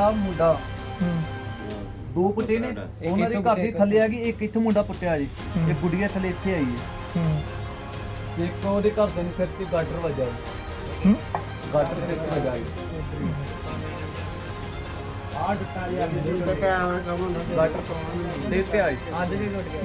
ਆ ਮੁੰਡਾ। ਹੂੰ। ਦੋ ਪੁੱਟੇ ਨੇ। ਉਹਨਾਂ ਦੇ ਘਰ ਦੇ ਥੱਲੇ ਆ ਗਈ ਇੱਕ ਇੱਥੇ ਮੁੰਡਾ ਪੁੱਟਿਆ ਜੀ। ਹੂੰ। ਇੱਕ ਗੁੱਡੀਆ ਥੱਲੇ ਇੱਥੇ ਆਈ ਹੈ। ਹੂੰ। ਤੇ ਇੱਕ ਉਹਦੇ ਘਰ ਦੇ ਸਿਰ ਤੇ ਗਾਟਰ ਵੱਜਾ ਹੂੰ। ਗਾਟਰ ਸਿਰ ਤੇ ਵੱਜਾ ਆ ਡਟਾ ਲਿਆ ਗਾਟਰ ਦੇ ਤੇ ਆਈ ਅੱਜ ਵੀ ਟੁੱਟ ਗਿਆ।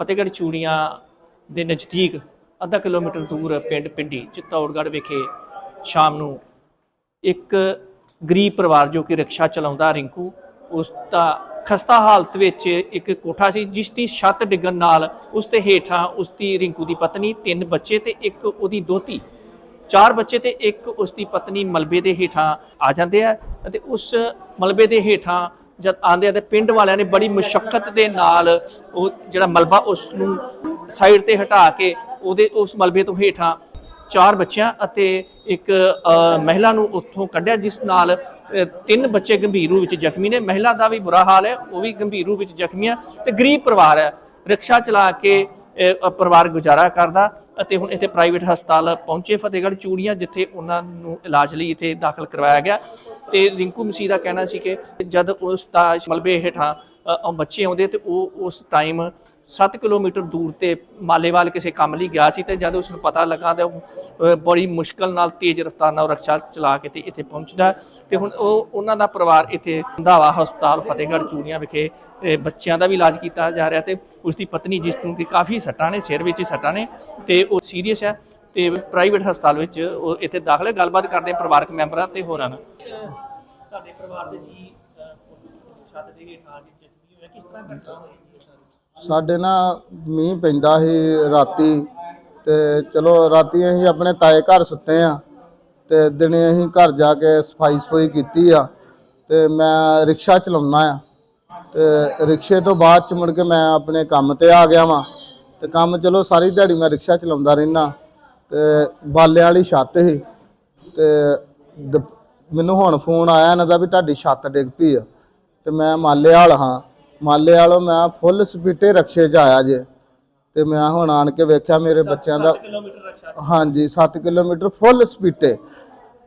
ਫਤਿਹਗੜ੍ਹ ਚੂੜੀਆਂ ਦੇ ਨਜ਼ਦੀਕ ਅੱਧਾ ਕਿਲੋਮੀਟਰ ਦੂਰ ਪਿੰਡ ਪਿੰਡੀ ਚਿੱਤੌੜਗੜ੍ਹ ਵਿਖੇ ਸ਼ਾਮ ਨੂੰ ਇੱਕ ਗਰੀਬ ਪਰਿਵਾਰ ਜੋ ਕਿ ਰਿਕਸ਼ਾ ਚਲਾਉਂਦਾ ਰਿੰਕੂ, ਉਸ ਦਾ ਖਸਤਾ ਹਾਲਤ ਵਿੱਚ ਇੱਕ ਕੋਠਾ ਸੀ, ਜਿਸ ਦੀ ਛੱਤ ਡਿੱਗਣ ਨਾਲ ਉਸ ਦੇ ਹੇਠਾਂ ਉਸ ਦੀ ਰਿੰਕੂ ਦੀ ਪਤਨੀ, ਤਿੰਨ ਬੱਚੇ ਤੇ ਇੱਕ ਉਹਦੀ ਦੋਤੀ ਚਾਰ ਬੱਚੇ ਤੇ ਇੱਕ ਉਸ ਦੀ ਪਤਨੀ ਮਲਬੇ ਦੇ ਹੇਠਾਂ ਆ ਜਾਂਦੇ ਆ ਅਤੇ ਉਸ ਮਲਬੇ ਦੇ ਹੇਠਾਂ ਜਦ ਆਂਦੇ ਆ ਤੇ ਪਿੰਡ ਵਾਲਿਆਂ ਨੇ ਬੜੀ ਮੁਸ਼ਕਲ ਦੇ ਨਾਲ ਉਹ ਜਿਹੜਾ ਮਲਬਾ ਉਸ ਨੂੰ ਸਾਈਡ ਤੇ ਹਟਾ ਕੇ ਉਹਦੇ ਉਸ ਮਲਬੇ ਤੋਂ ਹੇਠਾਂ ਚਾਰ ਬੱਚਿਆਂ ਅਤੇ ਇੱਕ ਮਹਿਲਾ ਨੂੰ ਉੱਥੋਂ ਕੱਢਿਆ, ਜਿਸ ਨਾਲ ਤਿੰਨ ਬੱਚੇ ਗੰਭੀਰ ਰੂਪ ਵਿੱਚ ਜ਼ਖਮੀ ਨੇ। ਮਹਿਲਾ ਦਾ ਵੀ ਬੁਰਾ ਹਾਲ ਹੈ, ਉਹ ਵੀ ਗੰਭੀਰ ਰੂਪ ਵਿੱਚ ਜ਼ਖਮੀ ਹੈ ਤੇ ਗਰੀਬ ਪਰਿਵਾਰ ਹੈ। ਰਿਕਸ਼ਾ ਚਲਾ ਕੇ ਪਰਿਵਾਰ ਗੁਜ਼ਾਰਾ ਕਰਦਾ। ਅਤੇ ਹੁਣ ਇੱਥੇ ਪ੍ਰਾਈਵੇਟ ਹਸਪਤਾਲ ਪਹੁੰਚੇ ਫਤਿਹਗੜ੍ਹ ਚੂੜੀਆਂ, ਜਿੱਥੇ ਉਹਨਾਂ ਨੂੰ ਇਲਾਜ ਲਈ ਇੱਥੇ ਦਾਖਲ ਕਰਵਾਇਆ ਗਿਆ। ਤੇ ਰਿੰਕੂ ਮਸੀਹ ਦਾ ਕਹਿਣਾ ਸੀ ਕਿ ਜਦ ਉਸ ਦਾ ਮਲਬੇ ਹੇਠਾਂ ਬੱਚੇ ਆਉਂਦੇ ਤੇ ਉਹ ਉਸ ਟਾਈਮ 7 ਕਿਲੋਮੀਟਰ ਦੂਰ ਤੇ ਮਾਲੇਵਾਲ ਕਿਸੇ ਕੰਮ ਲਈ ਗਿਆ ਸੀ ਤੇ ਜਦ ਉਸ ਨੂੰ ਪਤਾ ਲੱਗਾ ਤੇ ਉਹ ਬੜੀ ਮੁਸ਼ਕਲ ਨਾਲ ਤੇਜ਼ ਰਫ਼ਤਾਰ ਨਾਲ ਰਕਸ਼ਾ ਚਲਾ ਕੇ ਤੇ ਇੱਥੇ ਪਹੁੰਚਦਾ। ਤੇ ਹੁਣ ਉਹ, ਉਹਨਾਂ ਦਾ ਪਰਿਵਾਰ ਇੱਥੇ ਰੰਧਾਵਾ ਹਸਪਤਾਲ ਫਤਿਹਗੜ੍ਹ ਚੂੜੀਆਂ ਵਿਖੇ ਬੱਚਿਆਂ ਦਾ ਵੀ ਇਲਾਜ ਕੀਤਾ ਜਾ ਰਿਹਾ ਤੇ ਉਸ ਦੀ ਪਤਨੀ ਜਿਸ ਨੂੰ ਕਿ ਕਾਫੀ ਸੱਟਾਂ ਨੇ ਸਿਰ ਵਿੱਚ ਹੀ ਸੱਟਾਂ ਨੇ ਤੇ ਉਹ ਸੀਰੀਅਸ ਹੈ ਤੇ ਪ੍ਰਾਈਵੇਟ ਹਸਪਤਾਲ ਵਿੱਚ ਉਹ ਇੱਥੇ ਦਾਖਲ ਹੈ। ਗੱਲਬਾਤ ਕਰਦੇ ਪਰਿਵਾਰਕ ਮੈਂਬਰਾਂ ਤੇ ਹੋਰਾਂ ਨਾਲ। ਤੁਹਾਡੇ ਪਰਿਵਾਰ ਦੇ ਜੀ ਛੱਤ ਦੇ ਹੇਠਾਂ ਜ਼ਖਮੀ ਹੋਇਆ? ਕਿਸ ਤਰ੍ਹਾਂ ਘਟਨਾ ਹੋਈ ਸਾਡੇ ਨਾ ਮੀਂਹ ਪੈਂਦਾ ਸੀ ਰਾਤੀ ਤੇ ਚਲੋ ਰਾਤੀ ਅਸੀਂ ਆਪਣੇ ਤਾਏ ਘਰ ਸੁੱਤੇ ਆ ਤੇ ਦਿਨੇ ਅਸੀਂ ਘਰ ਜਾ ਕੇ ਸਫ਼ਾਈ ਸਫ਼ਾਈ ਕੀਤੀ ਆ ਤੇ ਮੈਂ ਰਿਕਸ਼ਾ ਚਲਾਉਣਾ ਆ। ਤੇ ਰਿਕਸ਼ੇ ਤੋਂ ਬਾਅਦ ਚ ਮੁੜ ਕੇ ਮੈਂ ਆਪਣੇ ਕੰਮ ਤੇ ਆ ਗਿਆ ਵਾਂ। ਤੇ ਕੰਮ ਚਲੋ ਸਾਰੀ ਦਿਹਾੜੀ ਮੈਂ ਰਿਕਸ਼ਾ ਚਲਾਉਂਦਾ ਰਹਿਣਾ ਤੇ ਬਾਲਿਆਂ ਵਾਲੀ ਛੱਤ ਸੀ। ਤੇ ਦ- ਮੈਨੂੰ ਹੁਣ ਫੋਨ ਆਇਆ ਇਹਨਾਂ ਦਾ ਵੀ ਤੁਹਾਡੀ ਛੱਤ ਡਿੱਗ ਪਈ ਆ। ਤੇ ਮੈਂ ਮਾਲੇ ਵਾਲ ਹਾਂ। ਮਾਲੇ ਵਾਲੋਂ ਮੈਂ ਫੁੱਲ ਸਪੀਟੇ ਰਕਸ਼ੇ 'ਚ ਆਇਆ ਜੇ। ਤੇ ਮੈਂ ਹੁਣ ਆਣ ਕੇ ਵੇਖਿਆ ਮੇਰੇ ਬੱਚਿਆਂ ਦਾ ਹਾਂਜੀ 7 ਕਿਲੋਮੀਟਰ ਫੁੱਲ ਸਪੀਟੇ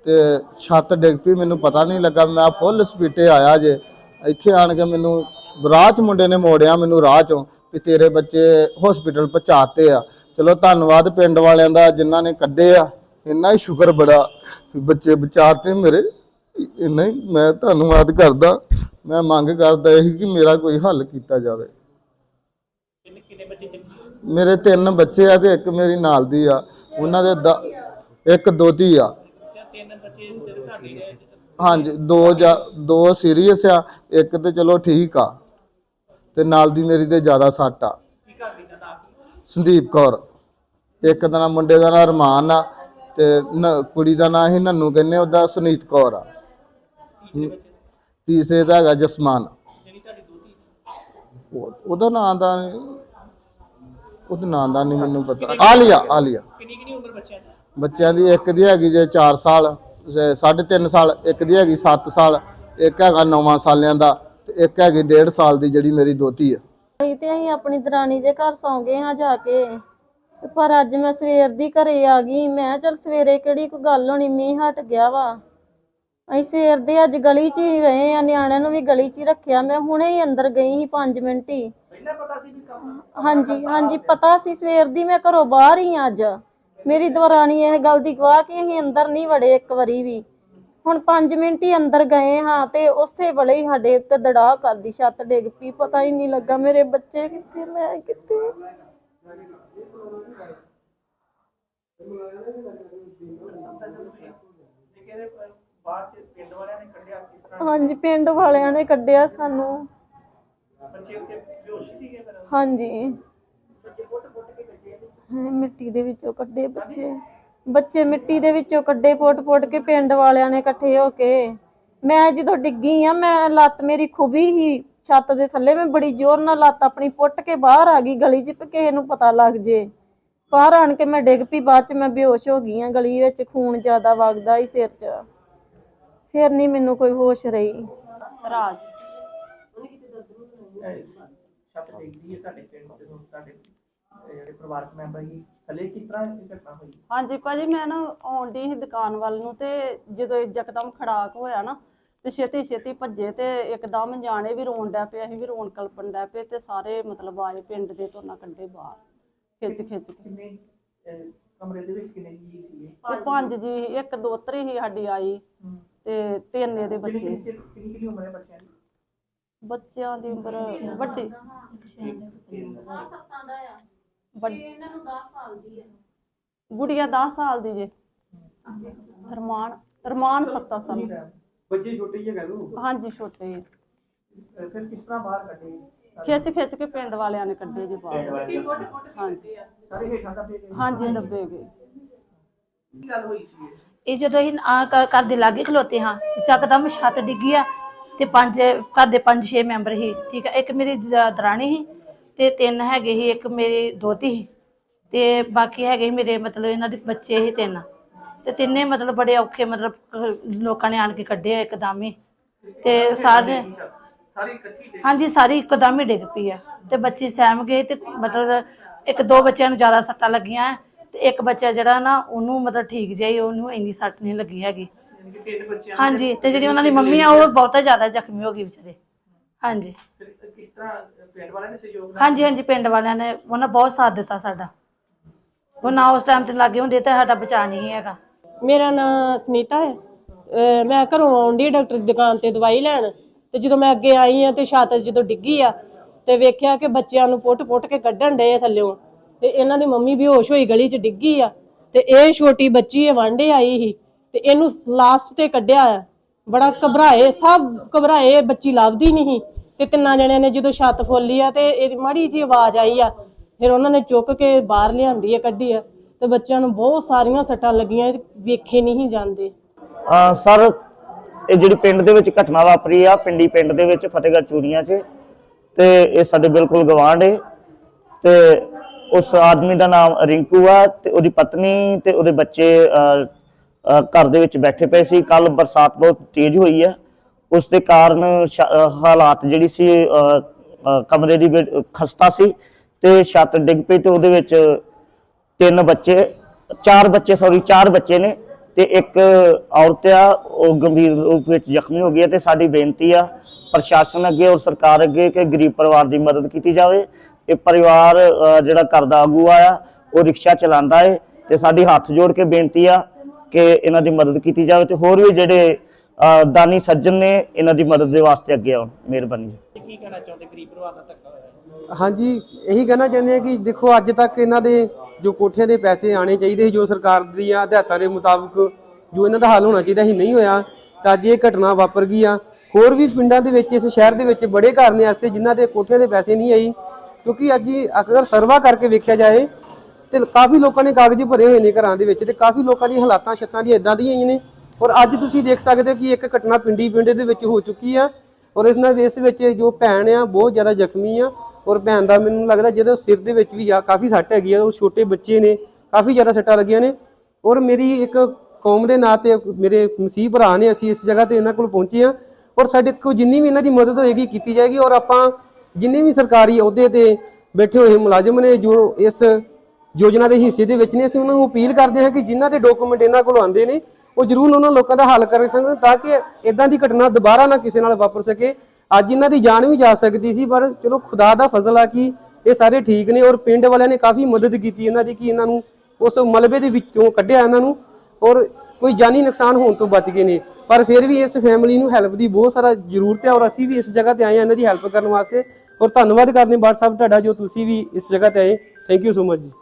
ਤੇ ਛੱਤ ਡਿੱਗ ਪਈ ਮੈਨੂੰ ਪਤਾ ਨਹੀਂ ਲੱਗਾ। ਮੈਂ ਫੁੱਲ ਸਪੀਟੇ ਆਇਆ ਜੇ। ਇੱਥੇ ਆਣ ਕੇ ਮੈਨੂੰ ਰਾਹ 'ਚ ਮੁੰਡੇ ਨੇ ਮੋੜਿਆ, ਮੈਨੂੰ ਰਾਹ 'ਚੋਂ ਵੀ ਤੇਰੇ ਬੱਚੇ ਹਸਪੀਟਲ ਪਹੁੰਚਾਤੇ ਆ। ਚਲੋ ਧੰਨਵਾਦ ਪਿੰਡ ਵਾਲਿਆਂ ਦਾ ਜਿਨ੍ਹਾਂ ਨੇ ਕੱਢੇ ਆ। ਇੰਨਾ ਹੀ ਸ਼ੁਕਰ ਬੜਾ ਵੀ ਬੱਚੇ ਬਚਾਤੇ ਮੇਰੇ। ਇੰਨਾ ਹੀ ਮੈਂ ਧੰਨਵਾਦ ਕਰਦਾ। ਮੈਂ ਮੰਗ ਕਰਦਾ ਇਹ ਕਿ ਮੇਰਾ ਕੋਈ ਹੱਲ ਕੀਤਾ ਜਾਵੇ। ਮੇਰੇ ਤਿੰਨ ਬੱਚੇ ਆ ਤੇ ਇੱਕ ਮੇਰੀ ਨਾਲ ਦੀ ਆ। ਉਹਨਾਂ ਦੇ ਦ- ਇੱਕ ਦੋਤੀ ਆ। ਤਿੰਨ ਬੱਚੇ ਤੇਰੇ ਘਰ ਦੇ ਹਾਂਜੀ ਦੋ ਜਾਂ ਦੋ ਸੀਰੀਅਸ ਆ ਇੱਕ ਤੇ ਚਲੋ ਠੀਕ ਆ। ਤੇ ਨਾਲ ਦੀ ਮੇਰੀ ਤੇ ਜ਼ਿਆਦਾ ਸੱਟ ਆ। ਕੀ ਸੰਦੀਪ ਕੌਰ। ਇੱਕ ਦਾ ਨਾਮ ਮੁੰਡੇ ਦਾ ਨਾਮ ਰਮਾਨ ਆ ਤੇ ਨ- ਕੁੜੀ ਦਾ ਨਾਮ ਹੀ ਨੰਨੂ ਕਹਿੰਦੇ ਉਹਦਾ ਸੁਨੀਤ ਕੌਰ ਆ। ਤੀਸਰੇ ਦਾ ਹੈਗਾ ਜਸਮਾਨ। ਉਹ- ਉਹਦਾ ਨਾਮ ਦਾ ਨੀ- ਉਹਦੇ ਨਾਮ ਦਾ ਨਹੀਂ ਮੈਨੂੰ ਪਤਾ। ਆਲੀਆ ਆਲੀਆ। ਕਿੰਨੀ ਕਿੰਨੀ ਉਮਰ ਬੱਚਿਆਂ ਦੀ? ਬੱਚਿਆਂ ਦੀ ਇੱਕ ਦੀ ਹੈਗੀ ਜੇ 4 ਸਾਲ। ਜੇ ਸਾਢੇ ਤਿੰਨ ਸਾਲ ਇੱਕ ਦੀ ਹੈਗੀ 7 ਸਾਲ ਇੱਕ ਹੈਗਾ 9 ਸਾਲਿਆਂ ਦਾ ਤੇ ਇੱਕ ਹੈਗੀ 1.5 ਸਾਲ ਦੀ ਜਿਹੜੀ ਮੇਰੀ ਦੋਤੀ ਆ। ਅਸੀਂ ਤੇ ਅਸੀਂ ਆਪਣੀ ਦਰਾਣੀ ਦੇ ਘਰ ਸੌਂ ਗਏ ਹਾਂ ਜਾ ਕੇ। ਪਰ ਅੱਜ ਮੈਂ ਸਵੇਰ ਦੀ ਘਰੇ ਆ ਗਈ। ਮੈਂ ਚਲ ਸਵੇਰੇ ਕਿਹੜੀ ਕੋਈ ਗੱਲ ਹੋਣੀ ਮੀਂਹ ਹਟ ਗਿਆ ਵਾ। ਅਸੀਂ ਸਵੇਰ ਦੇ ਅੱਜ ਗਲੀ 'ਚ ਹੀ ਰਹੇ ਆ ਨਿਆਣਿਆਂ ਨੂੰ ਵੀ ਗਲੀ 'ਚ ਹੀ ਰੱਖਿਆ। ਮੈਂ ਹੁਣੇ ਹੀ ਅੰਦਰ ਗਈ ਸੀ 5 ਮਿੰਟ ਹੀ। ਪਹਿਲਾਂ ਪਤਾ ਸੀ ਵੀ ਕੰਮ ਹਾਂਜੀ ਹਾਂਜੀ ਪਤਾ ਸੀ ਸਵੇਰ ਦੀ ਮੈਂ ਘਰੋਂ ਬਾਹਰ ਹੀ ਹਾਂ ਅੱਜ। ਮੇਰੀ ਦਰਾਣੀ ਇਹ ਗੱਲ ਦੀ ਗਵਾਹ ਕਿ ਅਸੀਂ ਅੰਦਰ ਨਹੀਂ ਵੜੇ ਇੱਕ ਵਾਰੀ ਵੀ। ਹੁਣ 5 ਮਿੰਟ ਹੀ ਅੰਦਰ ਗਏ ਹਾਂ ਤੇ ਉਸੇ ਵੇਲੇ ਹੀ ਸਾਡੇ ਉੱਤੇ ਦੜਾ ਕਰਦੀ ਛੱਤ ਡਿੱਗ ਪਈ। ਪਤਾ ਹੀ ਨਹੀਂ ਲੱਗਾ ਮੇਰੇ ਬੱਚੇ ਕਿੱਥੇ ਮੈਂ ਕਿੱਥੇ? ਹਾਂਜੀ ਪਿੰਡ ਵਾਲਿਆਂ ਨੇ ਕੱਢਿਆ ਸਾਨੂੰ। ਬੱਚੇ ਉੱਥੇ ਬੇਹੋਸ਼ ਸੀਗੇ ਫਿਰ। ਹਾਂਜੀ। ਮਿੱਟੀ ਦੇ ਵਿੱਚੋਂ ਕੱਢੇ ਬੱਚੇ ਬੱਚੇ ਮਿੱਟੀ ਦੇ ਵਿੱਚੋਂ ਕੱਢੇ ਪੁੱਟ-ਪੁੱਟ ਕੇ ਪਿੰਡ ਵਾਲਿਆਂ ਨੇ ਇਕੱਠੇ ਹੋ ਕੇ ਮੈਂ ਜਦੋਂ ਡਿੱਗੀ ਆ ਮੈਂ ਲੱਤ ਮੇਰੀ ਖੁਬੀ ਹੀ ਛੱਤ ਦੇ ਥੱਲੇ ਮੈਂ ਬੜੀ ਜ਼ੋਰ ਨਾਲ ਲੱਤ ਆਪਣੀ ਪੁੱਟ ਕੇ ਬਾਹਰ ਆ ਗਈ ਗਲੀ 'ਚ ਵੀ ਕਿਸੇ ਨੂੰ ਪਤਾ ਲੱਗ ਜੇ ਬਾਹਰ ਆਣ ਕੇ ਮੈਂ ਡਿੱਗ ਪਈ ਬਾਅਦ 'ਚ ਮੈਂ ਬੇਹੋਸ਼ ਹੋ ਗਈ ਆ ਗਲੀ ਵਿੱਚ ਖੂਨ ਜ਼ਿਆਦਾ ਵਗਦਾ ਹੀ ਸਿਰ 'ਚ ਫਿਰ ਨਹੀਂ ਮੈਨੂੰ ਕੋਈ ਹੋਸ਼ ਰਹੀ ਰਾਜ ਛੱਤ ਡਿੱਗਦੀ ਹੈ ਤੁਹਾਡੇ ਪਿੰਡ ਜਦੋਂ ਤੁਹਾਡੇ ਅਹ ਜਿਹੜੇ ਪਰਿਵਾਰਕ ਮੈਂਬਰ ਸੀ ਥੱਲੇ ਕਿਸ ਤਰ੍ਹਾਂ ਇਹ ਘਟਨਾ ਹੋਈ? ਹਾਂਜੀ ਭਾਜੀ ਮੈਂ ਨਾ ਆਉਣ ਡਈ ਸੀ ਦੁਕਾਨ ਵੱਲ ਨੂੰ ਤੇ ਜਦੋਂ ਯਕਦਮ ਖੜਾਕ ਹੋਇਆ ਨਾ ਤੇ ਛੇਤੀ ਛੇਤੀ ਭੱਜੇ ਤੇ ਇੱਕਦਮ ਜਾਣੇ ਵੀ ਰੋਣ ਡੈ ਪਏ ਅਸੀਂ ਵੀ ਰੋਣ ਕਲਪਣ ਡੈ ਪਏ ਤੇ ਸਾਰੇ ਮਤਲਬ ਆਏ ਪਿੰਡ ਦੇ ਤੋਂ ਨਾ ਕੱਢੇ ਬਾਹਰ ਖਿੱਚ ਖਿੱਚ ਕੇ। ਕਿੰਨੇ ਅਹ, ਕਮਰੇ ਦੇ ਵਿੱਚ ਕਿੰਨੇ ਜੀ ਸੀਗੇ? ਤੇ ਪੰਜ ਜੀ ਇੱਕ ਦੋਤਰੀ ਹੀ ਸਾਡੀ ਆਈ ਤੇ ਤਿੰਨ ਇਹਦੇ ਬੱਚੇ। ਕਿੰਨੀ ਕਿੰਨੀ ਕਿੰਨੀ ਉਮਰ ਹੈ ਬੱਚਿਆਂ ਦੀ? ਬੱਚਿਆਂ ਦੀ ਉਮਰ ਵੱਡੀ। ਵੱਡੀ ਇਹਨਾਂ ਨੂੰ 10 ਸਾਲ ਦੀ ਹੈ ਗੁੜੀਆ 10 ਸਾਲ ਦੀ ਜੇ। ਰਮਾਨ ਰਮਾਨ 7 ਸਾਲ। ਬੱਚੇ ਛੋਟੇ ਹੀ ਹੈਗਾ ਲੋ ਹਾਂਜੀ ਛੋਟੇ ਹੀ। ਫਿਰ ਕਿਸ ਤਰ੍ਹਾਂ ਬਾਹਰ ਕੱਢੇ? ਖਿੱਚ ਖਿੱਚ ਕੇ ਪਿੰਡ ਵਾਲਿਆਂ ਨੇ ਕੱਢੇ ਜੀ ਬਾਹਰ। ਹਾਂਜੀ ਸਾਰੇ ਹੇਠਾਂ ਦਾ ਪਏ ਹਾਂਜੀ ਦੱਬੇ ਗਏ। ਕੀ ਗੱਲ ਹੋਈ ਸੀ? ਇਹ? ਇਹ ਜਦੋਂ ਅਸੀਂ ਆ ਘਰ ਦੇ ਲਾਗੇ ਖਲੋਤੇ ਹਾਂ ਚੱਕਦਮ ਛੱਤ ਡਿੱਗੀ ਆ ਤੇ ਪੰਜ ਘਰ ਦੇ ਪੰਜ ਛੇ ਮੈਂਬਰ ਸੀ ਠੀਕ ਆ। ਇੱਕ ਮੇਰੀ ਜ- ਦਰਾਣੀ ਸੀ ਤੇ ਤਿੰਨ ਹੈਗੇ ਸੀ ਇੱਕ ਮੇਰੀ ਦੋਤੀ ਸੀ ਤੇ ਬਾਕੀ ਹੈਗੇ ਸੀ ਮੇਰੇ ਮਤਲਬ ਇਹਨਾਂ ਦੇ ਬੱਚੇ ਸੀ ਤਿੰਨ। ਤੇ ਤਿੰਨੇ ਮਤਲਬ ਬੜੇ ਔਖੇ ਮਤਲਬ ਅਹ, ਲੋਕਾਂ ਨੇ ਆਣ ਕੇ ਕੱਢੇ ਇੱਕਦਮ ਹੀ। ਤੇ ਸਾਰੇ ਸਾਰੀ ਇਕੱਠੀ ਤੇ ਹਾਂਜੀ ਸਾਰੀ ਇੱਕਦਮ ਹੀ ਡਿੱਗ ਪਈ ਆ। ਤੇ ਬੱਚੇ ਸਹਿਮ ਗਏ ਤੇ ਮਤਲਬ ਇੱਕ ਦੋ ਬੱਚਿਆਂ ਨੂੰ ਜ਼ਿਆਦਾ ਸੱਟਾਂ ਲੱਗੀਆਂ ਤੇ ਇੱਕ ਬੱਚਾ ਜਿਹੜਾ ਨਾ ਉਹਨੂੰ ਮਤਲਬ ਠੀਕ ਜਿਹਾ ਹੀ ਉਹਨੂੰ ਇੰਨੀ ਸੱਟ ਨਹੀਂ ਲੱਗੀ ਹੈਗੀ। ਯਾਨੀ ਕਿ ਤਿੰਨ ਬੱਚਿਆਂ ਹਾਂਜੀ ਤੇ ਜਿਹੜੀ ਉਹਨਾਂ ਦੀ ਮੰਮੀ ਆ ਉਹ ਬਹੁਤਾ ਜ਼ਿਆਦਾ ਜ਼ਖਮੀ ਹੋ ਗਈ ਵਿਚਾਰੇ। ਹਾਂਜੀ। ਫਿਰ ਕਿਸ ਤਰ੍ਹਾਂ ਪਿੰਡ ਵਾਲਿਆਂ ਨੇ ਸਹਿਯੋਗ ਨਾਲ ਹਾਂਜੀ ਹਾਂਜੀ ਪਿੰਡ ਵਾਲਿਆਂ ਨੇ ਉਹਨਾਂ ਬਹੁਤ ਸਾਥ ਦਿੱਤਾ ਸਾਡਾ। ਉਹ ਨਾ ਉਸ ਟਾਈਮ ਤੇ ਲੱਗੇ ਹੁੰਦੇ ਤਾਂ ਸਾਡਾ ਬਚਾ ਨਹੀਂ ਹੈਗਾ। ਮੇਰਾ ਨਾਮ ਸੁਨੀਤਾ ਹੈ। ਅਹ ਮੈਂ ਘਰੋਂ ਆਉਂਦੀ ਡਾਕਟਰ ਦੀ ਦੁਕਾਨ ਤੇ ਦਵਾਈ ਲੈਣ। ਤੇ ਜਦੋਂ ਮੈਂ ਅੱਗੇ ਆਈ ਆ ਤੇ ਛੱਤ ਜਦੋਂ ਡਿੱਗੀ ਆ ਤੇ ਵੇਖਿਆ ਕਿ ਬੱਚਿਆਂ ਨੂੰ ਪੁੱਟ-ਪੁੱਟ ਕੇ ਕੱਢਣ ਡਏ ਆ ਥੱਲਿਓਂ। ਤੇ ਇਹਨਾਂ ਦੀ ਮੰਮੀ ਬੇਹੋਸ਼ ਹੋਈ ਗਲੀ 'ਚ ਡਿੱਗੀ ਆ। ਤੇ ਇਹ ਛੋਟੀ ਬੱਚੀ ਇਹ ਵਾਂਡੇ ਆਈ ਸੀ। ਤੇ ਇਹਨੂੰ ਲਾਸਟ ਤੇ ਕੱਢਿਆ ਆ। ਬੜਾ ਘਬਰਾਏ, ਸਭ ਘਬਰਾਏ, ਬੱਚੀ ਲੱਭਦੀ ਨਹੀਂ। ਤੇ ਤਿੰਨਾਂ ਜਣਿਆਂ ਨੇ ਜਦੋਂ ਛੱਤ ਫੋਲੀ ਆ ਤੇ ਇਹਦੀ ਮਾੜੀ ਜੀ ਆਵਾਜ਼ ਆਈ ਆ, ਫਿਰ ਉਹਨਾਂ ਨੇ ਚੁੱਕ ਕੇ ਬਾਹਰ ਲਿਆਂਦੀ ਆ ਕੱਢੀ ਆ ਤੇ ਬੱਚਿਆਂ ਨੂੰ ਬਹੁਤ ਸਾਰੀਆਂ ਸੱਟਾਂ ਲੱਗੀਆਂ ਵੇਖੇ ਨਹੀਂ ਜਾਂਦੇ। ਅਹ ਸਰ, ਇਹ ਜਿਹੜੀ ਪਿੰਡ ਦੇ ਵਿੱਚ ਘਟਨਾ ਵਾਪਰੀ ਆ, ਪਿੰਡੀ ਪਿੰਡ ਦੇ ਵਿੱਚ, ਫਤਿਹਗੜ੍ਹ ਚੂੜੀਆਂ 'ਚ, ਤੇ ਇਹ ਸਾਡੇ ਬਿਲਕੁਲ ਗਵਾਂਢ ਏ। ਤੇ ਉਸ ਆਦਮੀ ਦਾ ਨਾਮ ਰਿੰਕੂ ਆ ਤੇ ਉਹਦੀ ਪਤਨੀ ਤੇ ਉਹਦੇ ਬੱਚੇ ਘਰ ਦੇ ਵਿੱਚ ਬੈਠੇ ਪਏ ਸੀ। ਕੱਲ ਬਰਸਾਤ ਬਹੁਤ ਤੇਜ਼ ਹੋਈ ਆ ਉਸ ਦੇ ਕਾਰਨ ਸ਼- ਹਾਲਾਤ ਜਿਹੜੀ ਸੀ ਕਮਰੇ ਦੀ ਵੀ ਖਸਤਾ ਸੀ ਤੇ ਛੱਤ ਡਿੱਗ ਪਈ ਤੇ ਉਹਦੇ ਵਿੱਚ ਤਿੰਨ ਬੱਚੇ, ਚਾਰ ਬੱਚੇ ਸੌਰੀ ਚਾਰ ਬੱਚੇ ਨੇ ਤੇ ਇੱਕ ਔਰਤ ਆ, ਉਹ ਗੰਭੀਰ ਰੂਪ ਵਿੱਚ ਜ਼ਖਮੀ ਹੋ ਗਈ ਹੈ ਤੇ ਸਾਡੀ ਬੇਨਤੀ ਆ ਪ੍ਰਸ਼ਾਸਨ ਅੱਗੇ ਔਰ ਸਰਕਾਰ ਅੱਗੇ ਕਿ ਗਰੀਬ ਪਰਿਵਾਰ ਦੀ ਮਦਦ ਕੀਤੀ ਜਾਵੇ। ਇਹ ਪਰਿਵਾਰ ਜਿਹੜਾ ਘਰ ਦਾ ਆਗੂ ਆ, ਉਹ ਰਿਕਸ਼ਾ ਚਲਾਉਂਦਾ ਏ ਤੇ ਸਾਡੀ ਹੱਥ ਜੋੜ ਕੇ ਬੇਨਤੀ ਆ ਕਿ ਇਹਨਾਂ ਦੀ ਮਦਦ ਕੀਤੀ ਜਾਵੇ ਤੇ ਹੋਰ ਵੀ ਜਿਹੜੇ ਦਾਨੀ ਸੱਜਣ ਨੇ ਇਹਨਾਂ ਦੀ ਮਦਦ ਦੇ ਵਾਸਤੇ ਅੱਗੇ ਆਉਣ। ਮਿਹਰਬਾਨੀ ਜੀ। ਕੀ ਕਹਿਣਾ ਚਾਹੁੰਦੇ? ਗਰੀਬ ਪਰਿਵਾਰ ਦਾ ਧੱਕਾ ਹੋਇਆ। ਹਾਂਜੀ ਇਹੀ ਕਹਿਣਾ ਚਾਹੁੰਦੇ ਆ ਕਿ ਦੇਖੋ ਅੱਜ ਤੱਕ ਇਹਨਾਂ ਦੇ ਜੋ ਕੋਠਿਆਂ ਦੇ ਪੈਸੇ ਆਣੇ ਚਾਹੀਦੇ ਸੀ ਜੋ ਸਰਕਾਰ ਦੀਆਂ ਹਦਾਇਤਾਂ ਦੇ ਮੁਤਾਬਕ ਜੋ ਇਹਨਾਂ ਦਾ ਹੱਲ ਹੋਣਾ ਚਾਹੀਦਾ ਸੀ ਨਹੀਂ ਹੋਇਆ ਤਾਂ ਅੱਜ ਇਹ ਘਟਨਾ ਵਾਪਰ ਗਈ ਆ। ਹੋਰ ਵੀ ਪਿੰਡਾਂ ਦੇ ਵਿੱਚ ਇਸ ਸ਼ਹਿਰ ਦੇ ਵਿੱਚ ਬੜੇ ਘਰ ਨੇ ਐਸੇ ਜਿਨ੍ਹਾਂ ਦੇ ਕੋਠਿਆਂ ਦੇ ਪੈਸੇ ਨਹੀਂ ਆਈ ਕਿਉਂਕਿ ਅੱਜ ਅਗਰ ਸਰਵਾ ਕਰਕੇ ਵੇਖਿਆ ਜਾਏ ਤੇ ਕਾਫੀ ਲੋਕਾਂ ਨੇ ਕਾਗਜ਼ ਭਰੇ ਹੋਏ ਨੇ ਘਰਾਂ ਦੇ ਵਿੱਚ ਤੇ ਕਾਫੀ ਲੋਕਾਂ ਦੀਆਂ ਹਾਲਾਤਾਂ ਛੱਤਾਂ ਦੀਆਂ ਇਦਾਂ ਦੀਆਂ ਹੀ ਨੇ। ਔਰ ਅੱਜ ਤੁਸੀਂ ਦੇਖ ਸਕਦੇ ਹੋ ਕਿ ਇੱਕ ਘਟਨਾ ਪਿੰਡੀ ਪਿੰਡ ਦੇ ਵਿੱਚ ਹੋ ਚੁੱਕੀ ਆ। ਔਰ ਇਸ ਨਾਲ ਇਸ ਵਿੱਚ ਜੋ ਭੈਣ ਆ, ਬਹੁਤ ਜ਼ਿਆਦਾ ਜ਼ਖਮੀ ਆ। ਔਰ ਭੈਣ ਦਾ ਮੈਨੂੰ ਲੱਗਦਾ ਜਿਹਦੇ ਸਿਰ ਦੇ ਵਿੱਚ ਵੀ ਆ, ਕਾਫੀ ਸੱਟ ਹੈਗੀ ਆ। ਉਹ ਛੋਟੇ ਬੱਚੇ ਨੇ, ਕਾਫੀ ਜ਼ਿਆਦਾ ਸੱਟਾਂ ਲੱਗੀਆਂ ਨੇ। ਔਰ ਮੇਰੀ ਇੱਕ ਕੌਮ ਦੇ ਨਾਂ ਤੇ ਮੇਰੇ ਮਸੀਹ ਭਰਾ ਨੇ ਅਸੀਂ ਇਸ ਜਗ੍ਹਾ ਤੇ ਇਹਨਾਂ ਕੋਲ ਪਹੁੰਚੇ ਆ। ਔਰ ਸਾਡੇ ਕੋਲ ਜਿੰਨੀ ਵੀ ਇਹਨਾਂ ਦੀ ਮਦਦ ਹੋਏਗੀ, ਕੀਤੀ ਜਾਏਗੀ। ਔਰ ਆਪਾਂ ਜਿੰਨੇ ਵੀ ਸਰਕਾਰੀ ਅਹੁਦੇ ਤੇ ਬੈਠੇ ਹੋਏ ਮੁਲਾਜ਼ਮ ਨੇ ਜੋ ਇਸ ਯੋਜਨਾ ਦੇ ਹਿੱਸੇ ਦੇ ਵਿੱਚ ਨੇ, ਅਸੀਂ ਉਹਨਾਂ ਨੂੰ ਅਪੀਲ ਕਰਦੇ ਹਾਂ ਕਿ ਜਿਨ੍ਹਾਂ ਦੇ ਡਾਕੂਮੈਂਟ ਇਹਨਾਂ ਕੋਲ ਆਉਂਦੇ ਨੇ, ਉਹ ਜ਼ਰੂਰ ਉਹਨਾਂ ਲੋਕਾਂ ਦਾ ਹੱਲ ਕਰ ਸਕਣ ਤਾਂ ਕਿ ਇਦਾਂ ਦੀ ਘਟਨਾ ਦੁਬਾਰਾ ਨਾ ਕਿਸੇ ਨਾਲ ਵਾਪਰ ਸਕੇ। ਅੱਜ ਇਹਨਾਂ ਦੀ ਜਾਨ ਵੀ ਜਾ ਸਕਦੀ ਸੀ, ਪਰ ਚਲੋ ਖੁਦਾ ਦਾ ਫਜ਼ਲ ਆ ਕਿ ਇਹ ਸਾਰੇ ਠੀਕ ਨੇ ਔਰ ਪਿੰਡ ਵਾਲਿਆਂ ਨੇ ਕਾਫੀ ਮਦਦ ਕੀਤੀ ਇਹਨਾਂ ਦੀ ਕਿ ਇਹਨਾਂ ਨੂੰ ਉਸ ਮਲਬੇ ਦੇ ਵਿੱਚੋਂ ਕੱਢਿਆ ਇਹਨਾਂ ਨੂੰ ਔਰ ਕੋਈ ਜਾਨੀ ਨੁਕਸਾਨ ਹੋਣ ਤੋਂ ਬਚ ਗਏ ਨੇ। ਪਰ ਫਿਰ ਵੀ ਇਸ ਫੈਮਿਲੀ ਨੂੰ ਹੈਲਪ ਦੀ ਬਹੁਤ ਸਾਰਾ ਜ਼ਰੂਰਤ ਹੈ ਔਰ ਅਸੀਂ ਵੀ ਇਸ ਜਗ੍ਹਾ ਤੇ ਆਏ ਹਾਂ ਇਹਨਾਂ ਦੀ ਹੈਲਪ ਕਰਨ ਵਾਸਤੇ। ਔਰ ਧੰਨਵਾਦ ਕਰਦੇ ਬਾਦ ਸਾਹਿਬ, ਤੁਹਾਡਾ ਜੋ ਤੁਸੀਂ ਵੀ ਇਸ ਜਗ੍ਹਾ ਤੇ ਆਏ। ਥੈਂਕ ਯੂ ਸੋ ਮਚ ਜੀ।